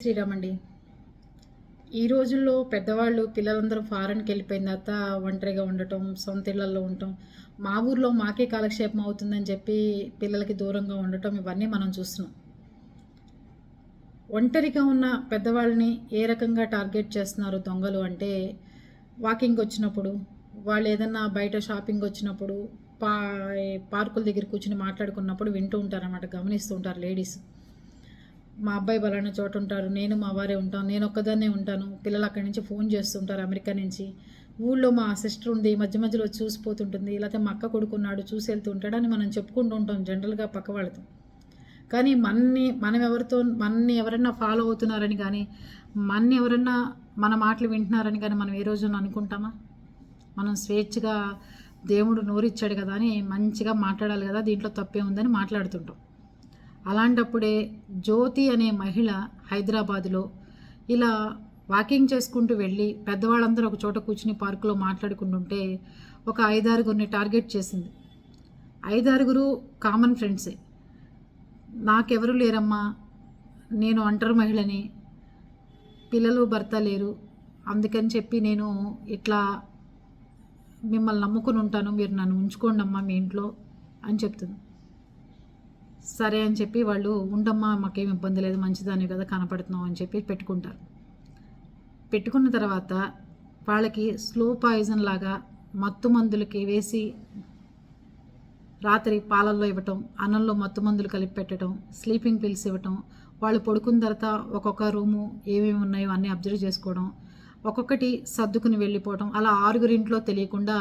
శ్రీరామ్ అండి ఈ రోజుల్లో పెద్దవాళ్ళు పిల్లలందరూ ఫారెన్కి వెళ్ళిపోయిన తర్వాత ఒంటరిగా ఉండటం సొంత ఇళ్ళలో ఉండటం మా ఊర్లో మాకే కాలక్షేపం అవుతుందని చెప్పి పిల్లలకి దూరంగా ఉండటం ఇవన్నీ మనం చూస్తున్నాం. ఒంటరిగా ఉన్న పెద్దవాళ్ళని ఏ రకంగా టార్గెట్ చేస్తున్నారు దొంగలు అంటే వాకింగ్ వచ్చినప్పుడు వాళ్ళు ఏదన్నా బయట షాపింగ్ వచ్చినప్పుడు పా పార్కుల దగ్గర కూర్చుని మాట్లాడుకున్నప్పుడు వింటూ ఉంటారన్నమాట గమనిస్తూ ఉంటారు లేడీస్. మా అబ్బాయి బలానా చోట ఉంటారు నేను మా వారే ఉంటాను నేను ఒక్కదాన్నే ఉంటాను. పిల్లలు అక్కడి నుంచి ఫోన్ చేస్తుంటారు అమెరికా నుంచి. ఊళ్ళో మా సిస్టర్ ఉంది మధ్య మధ్యలో చూసిపోతుంటుంది. లేకపోతే మా అక్క కొడుకున్నాడు చూసి వెళ్తూ ఉంటాడని మనం చెప్పుకుంటూ ఉంటాం జనరల్గా పక్క వాళ్ళతో. కానీ మన్ని మనం ఎవరితో మన్ని ఎవరన్నా ఫాలో అవుతున్నారని కానీ మన్ని ఎవరన్నా మన మాటలు వింటున్నారని కానీ మనం ఏ రోజున అనుకుంటామా? మనం స్వేచ్ఛగా దేవుడు నోరిచ్చాడు కదా అని మంచిగా మాట్లాడాలి కదా దీంట్లో తప్పే ఉందని మాట్లాడుతుంటాం. అలాంటప్పుడే జ్యోతి అనే మహిళ హైదరాబాదులో ఇలా వాకింగ్ చేసుకుంటూ వెళ్ళి పెద్దవాళ్ళందరూ ఒక చోట కూర్చుని పార్కులో మాట్లాడుకుంటుంటే ఒక ఐదారుగురిని టార్గెట్ చేసింది. ఐదారుగురు కామన్ ఫ్రెండ్సే. నాకెవరు లేరమ్మా నేను ఒంటరి మహిళని. పిల్లలు భర్త లేరు. అందుకని చెప్పి నేను ఇట్లా మిమ్మల్ని నమ్ముకుని ఉంటాను మీరు నన్ను ఉంచుకోండి అమ్మా మీ ఇంట్లో అని చెప్తుంది. సరే అని చెప్పి వాళ్ళు ఉండమ్మా మాకేం ఇబ్బంది లేదు మంచిదాన్ని కదా కనపడుతున్నాం అని చెప్పి పెట్టుకుంటారు. పెట్టుకున్న తర్వాత వాళ్ళకి స్లో పాయిజన్ లాగా మత్తు మందులకి వేసి రాత్రి పాలల్లో ఇవ్వటం అన్నంలో మత్తు మందులు కలిపి పెట్టడం స్లీపింగ్ పిల్స్ ఇవ్వటం వాళ్ళు పడుకున్న తర్వాత ఒక్కొక్క రూము ఏమేమి ఉన్నాయో అన్నీ అబ్జర్వ్ చేసుకోవడం ఒక్కొక్కటి సర్దుకుని వెళ్ళిపోవడం అలా ఆరుగురింట్లో తెలియకుండా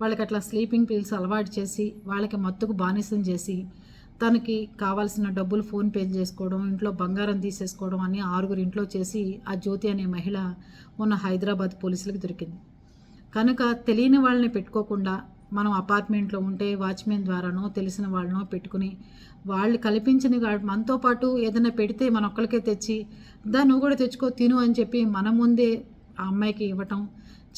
వాళ్ళకి అట్లా స్లీపింగ్ పిల్స్ అలవాటు చేసి వాళ్ళకి మత్తుకు బానిసం చేసి తనకి కావాల్సిన డబ్బులు ఫోన్పే చేసుకోవడం ఇంట్లో బంగారం తీసేసుకోవడం అని ఆరుగురు ఇంట్లో చేసి ఆ జ్యోతి అనే మహిళ మొన్న హైదరాబాద్ పోలీసులకు దొరికింది. కనుక తెలియని వాళ్ళని పెట్టుకోకుండా మనం అపార్ట్మెంట్లో ఉంటే వాచ్మెన్ ద్వారానో తెలిసిన వాళ్ళనో పెట్టుకుని వాళ్ళు కల్పించిన మనతో పాటు ఏదైనా పెడితే మన ఒక్కరికే తెచ్చి దా నువ్వు కూడా తెచ్చుకో తిను అని చెప్పి మన ముందే ఆ అమ్మాయికి ఇవ్వటం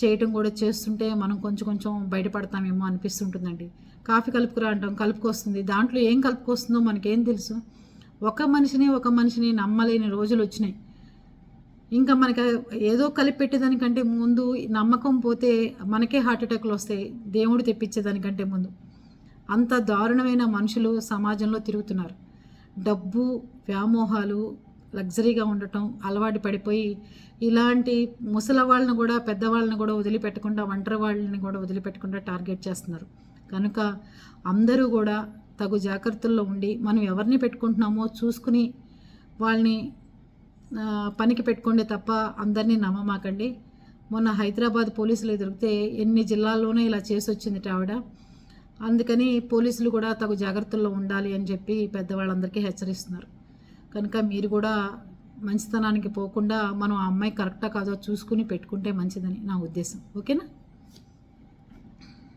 చేయటం కూడా చేస్తుంటే మనం కొంచెం కొంచెం బయటపడతామేమో అనిపిస్తుంటుందండి. కాఫీ కలుపుకురా అంటాం కలుపుకొస్తుంది. దాంట్లో ఏం కలుపుకొస్తుందో మనకేం తెలుసు. ఒక మనిషిని ఒక మనిషిని నమ్మలేని రోజులు వచ్చినాయి. ఇంకా మనకి ఏదో కలిపి పెట్టేదానికంటే ముందు నమ్మకం పోతే మనకే హార్ట్ అటాక్లు వస్తాయి. దేవుడు తెప్పించేదానికంటే ముందు. అంత దారుణమైన మనుషులు సమాజంలో తిరుగుతున్నారు. డబ్బు వ్యామోహాలు లగ్జరీగా ఉండటం అలవాటు పడిపోయి ఇలాంటి ముసలి వాళ్ళని కూడా పెద్దవాళ్ళని కూడా వదిలిపెట్టకుండా ఒంటరి వాళ్ళని కూడా వదిలిపెట్టకుండా టార్గెట్ చేస్తున్నారు. కనుక అందరూ కూడా తగు జాగ్రత్తల్లో ఉండి మనం ఎవరిని పెట్టుకుంటున్నామో చూసుకుని వాళ్ళని పనికి పెట్టుకోండి తప్ప అందరినీ నమ్మమాకండి. మొన్న హైదరాబాద్ పోలీసులు దొరికితే ఎన్ని జిల్లాల్లోనే ఇలా చేసి వచ్చింది ఆవిడ. అందుకని పోలీసులు కూడా తగు జాగ్రత్తల్లో ఉండాలి అని చెప్పి పెద్దవాళ్ళందరికీ హెచ్చరిస్తున్నారు. కనుక మీరు కూడా మంచితనానికి పోకుండా మనం ఆ అమ్మాయి కరెక్టా కాదో చూసుకుని పెట్టుకుంటే మంచిదని నా ఉద్దేశం. ఓకేనా?